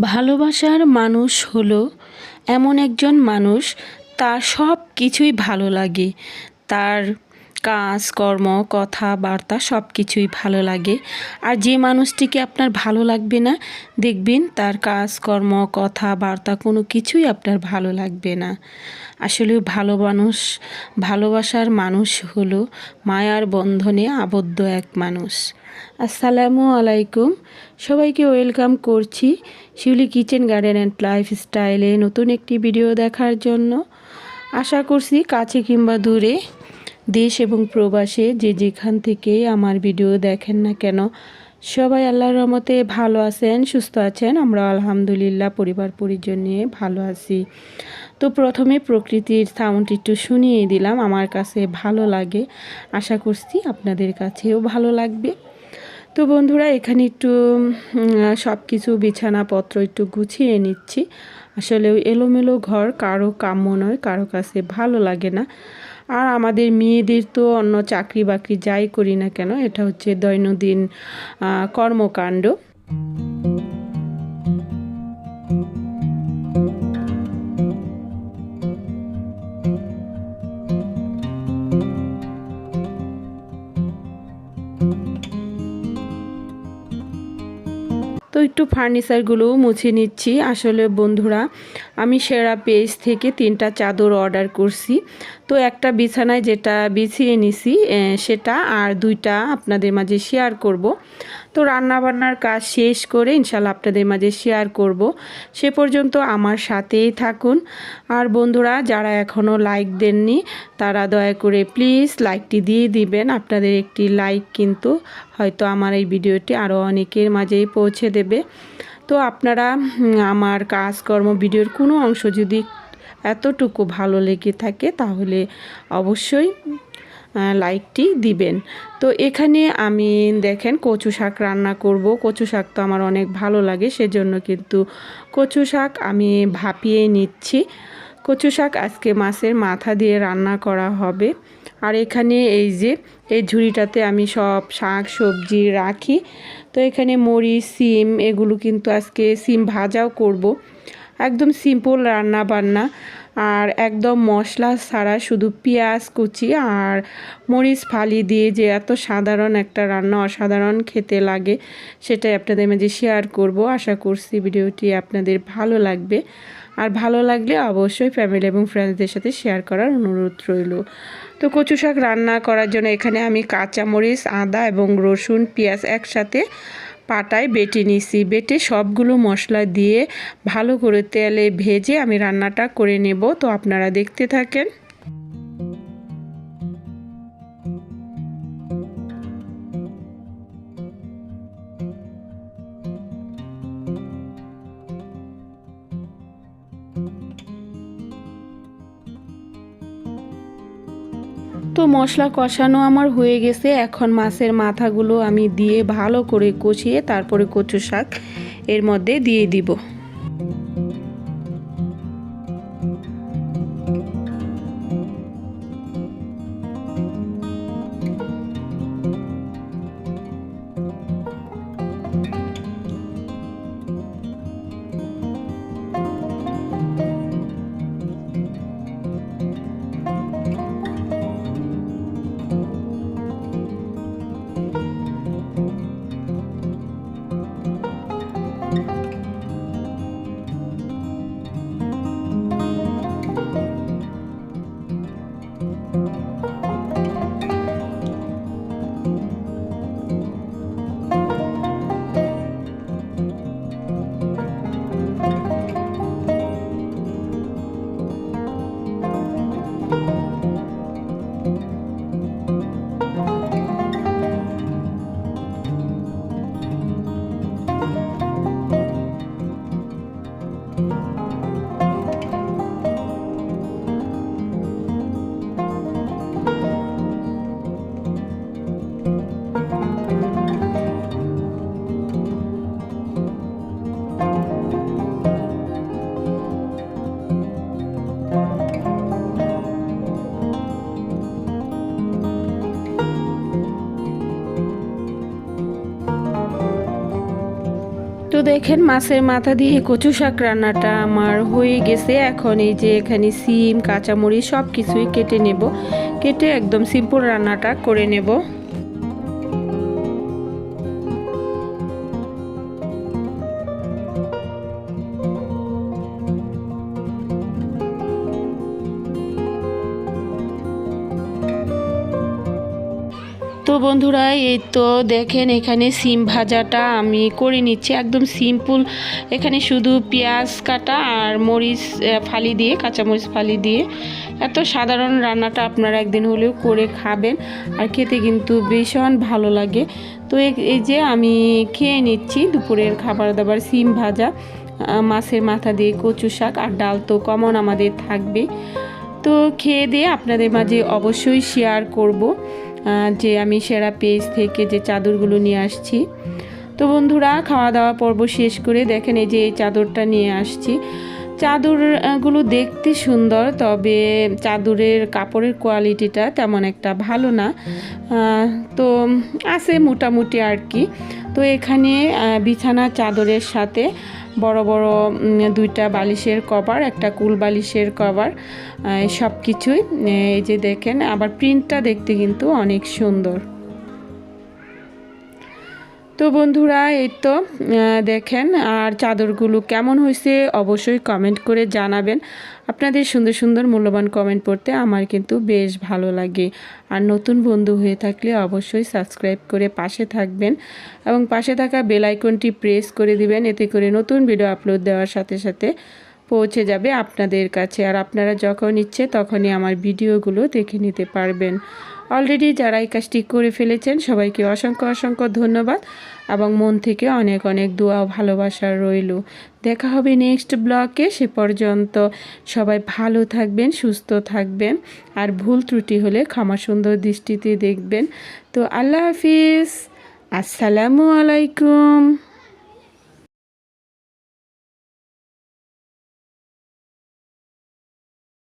ভালোবাসার মানুষ হলো এমন একজন মানুষ তার সব কিছুই ভালো লাগে। তার কাজ, কর্ম, কথাবার্তা সব কিছুই ভালো লাগে। আর যে মানুষটিকে আপনার ভালো লাগবে না, দেখবেন তার কাজ, কর্ম, কথাবার্তা কোনো কিছুই আপনার ভালো লাগবে না। আসলে ভালো মানুষ, ভালোবাসার মানুষ হলো মায়ার বন্ধনে আবদ্ধ এক মানুষ। আসসালামু আলাইকুম। সবাইকে ওয়েলকাম করছি Shiuli kitchen garden and life স্টাইলে নতুন একটি ভিডিও দেখার জন্য। আশা করছি কাছে কিংবা দূরে দেশ এবং প্রবাসে যে যেখান থেকে আমার ভিডিও দেখেন না কেন, সবাই আল্লাহর রহমতে ভালো আছেন, সুস্থ আছেন। আমরা আলহামদুলিল্লাহ পরিবার পরিজন নিয়ে ভালো আছি। তো প্রথমে প্রকৃতির সাউন্ড একটু শুনিয়ে দিলাম, আমার কাছে ভালো লাগে। আশা করছি আপনাদের কাছেও ভালো লাগবে। তো বন্ধুরা, এখানে একটু সব কিছু বিছানাপত্র একটু গুছিয়ে নিচ্ছি। আসলে এলোমেলো ঘর, কারও কাম্য নয়, কারও কাছে ভালো লাগে না। আর আমাদের মেয়েদের তো অন্য চাকরি বাকরি যাই করি না কেন, এটা হচ্ছে দৈনন্দিন কর্মকাণ্ড। তো একটু ফার্নিচারগুলোও মুছে নিচ্ছি। আসলে বন্ধুরা, আমি সেরা পেজ থেকে তিনটা চাদর অর্ডার করছি। তো একটা বিছানায় যেটা বিছিয়ে নিছি সেটা আর দুইটা আপনাদের মাঝে শেয়ার করব। তো রান্নাবান্নার কাজ শেষ করে ইনশাল্লাহ আপনাদের মাঝে শেয়ার করব। সে পর্যন্ত আমার সাথেই থাকুন। আর বন্ধুরা, যারা এখনও লাইক দেননি, তারা দয়া করে প্লিজ লাইকটি দিয়ে দিবেন। আপনাদের একটি লাইক কিন্তু হয়তো আমার এই ভিডিওটি আরও অনেকের মাঝেই পৌঁছে দেবে। তো আপনারা আমার কাজকর্ম ভিডিওর কোনো অংশ যদি এতটুকু ভালো লেগে থাকে, তাহলে অবশ্যই লাইকটি দিবেন। তো এখানে আমি দেখেন কচু শাক রান্না করব। কচু শাক তো আমার অনেক ভালো লাগে, সেজন্য কিন্তু কচু শাক আমি ভাপিয়ে নিচ্ছি। কচু শাক আজকে মাছের মাথা দিয়ে রান্না করা হবে। আর এখানে এই যে, এই ঝুড়িটাতে আমি সব শাক সবজি রাখি। তো এখানে মরিচ, সিম, এগুলো কিন্তু আজকে সিম ভাজাও করব। একদম সিম্পল রান্না বান্না আর একদম মশলা ছাড়া শুধু পেঁয়াজ, কুচি আর মরিচ ফালি দিয়ে যে এত সাধারণ একটা রান্না, অসাধারণ খেতে লাগে, সেটাই আপনাদের মাঝে শেয়ার করব। আশা করছি ভিডিওটি আপনাদের ভালো লাগবে। আর ভালো লাগলে অবশ্যই ফ্যামিলি এবং ফ্রেন্ডসদের সাথে শেয়ার করার অনুরোধ রইল। তো কচু শাক রান্না করার জন্য এখানে আমি কাঁচামরিচ, আদা এবং রসুন, পেঁয়াজ একসাথে পাটায় বেটে নিছি। বেটে সবগুলো মশলা দিয়ে ভালো করে তেলে ভেজে আমি রান্নাটা করে নেব। তো আপনারা দেখতে থাকেন। তো মশলা কষানো আমার হয়ে গেছে। এখন মাছের মাথাগুলো আমি দিয়ে ভালো করে কষিয়ে তারপরে কচু শাক এর মধ্যে দিয়ে দিব। তো দেখেন মাছের মাথা দিয়ে কচু শাক রান্নাটা আমার হয়ে গেছে। এখন এই যে এখানে সিম, কাঁচামরিচ সব কিছুই কেটে নেব। কেটে একদম সিম্পল রান্নাটা করে নেব। বন্ধুরা, এই তো দেখেন এখানে সিম ভাজাটা আমি করে নিচ্ছি। একদম সিম্পল এখানে শুধু পেঁয়াজ কাটা আর মরিচ ফালি দিয়ে, কাঁচামরিচ ফালি দিয়ে। এত সাধারণ রান্নাটা আপনারা একদিন হলেও করে খাবেন। আর খেতে কিন্তু ভীষণ ভালো লাগে। তো এই- যে আমি খেয়ে নিচ্ছি দুপুরের খাবার দাবার সিম ভাজা। মাছের মাথা দিয়ে কচু শাক আর ডাল তো কমন আমাদের থাকবে তো খেয়ে দিয়ে আপনাদের মাঝে অবশ্যই শেয়ার করব। যে আমি সেরা পেজ থেকে যে চাদরগুলো নিয়ে আসছি। তো বন্ধুরা, খাওয়া দাওয়া পর্ব শেষ করে দেখেন এই যে এই চাদরটা নিয়ে আসছি। চাদরগুলো দেখতে সুন্দর, তবে চাদরের কাপড়ের কোয়ালিটিটা তেমন একটা ভালো না। তো আছে মোটামুটি আর কি। তো এখানে বিছানা চাদরের সাথে বড় বড় দুইটা বালিশের কভার, একটা কুল বালিশের কভার সব কিছুই এই যে দেখেন, আবার প্রিন্টটা দেখতে কিন্তু অনেক সুন্দর। তো বন্ধুরা, এই তো দেখেন আর চাদরগুলো কেমন হয়েছে অবশ্যই কমেন্ট করে জানাবেন। আপনাদের সুন্দর সুন্দর মূল্যবান কমেন্ট পড়তে আমার কিন্তু বেশ ভালো লাগে। আর নতুন বন্ধু হয়ে থাকলে অবশ্যই সাবস্ক্রাইব করে পাশে থাকবেন এবং পাশে থাকা বেল আইকনটি প্রেস করে দিবেন, এতে করে নতুন ভিডিও আপলোড দেওয়ার সাথে সাথে পৌঁছে যাবে আপনাদের কাছে। আর আপনারা যখন ইচ্ছে তখনই আমার ভিডিওগুলো দেখে নিতে পারবেন। অলরেডি যারা এই কাজটি করে ফেলেছেন, সবাইকে অসংখ্য অসংখ্য ধন্যবাদ এবং মন থেকে অনেক অনেক দোয়া ভালোবাসা রইল। দেখা হবে নেক্সট ব্লকে। সে পর্যন্ত সবাই ভালো থাকবেন, সুস্থ থাকবেন আর ভুল ত্রুটি হলে ক্ষমা সুন্দর দৃষ্টিতে দেখবেন। তো আল্লাহ হাফিজ। আসসালামু আলাইকুম।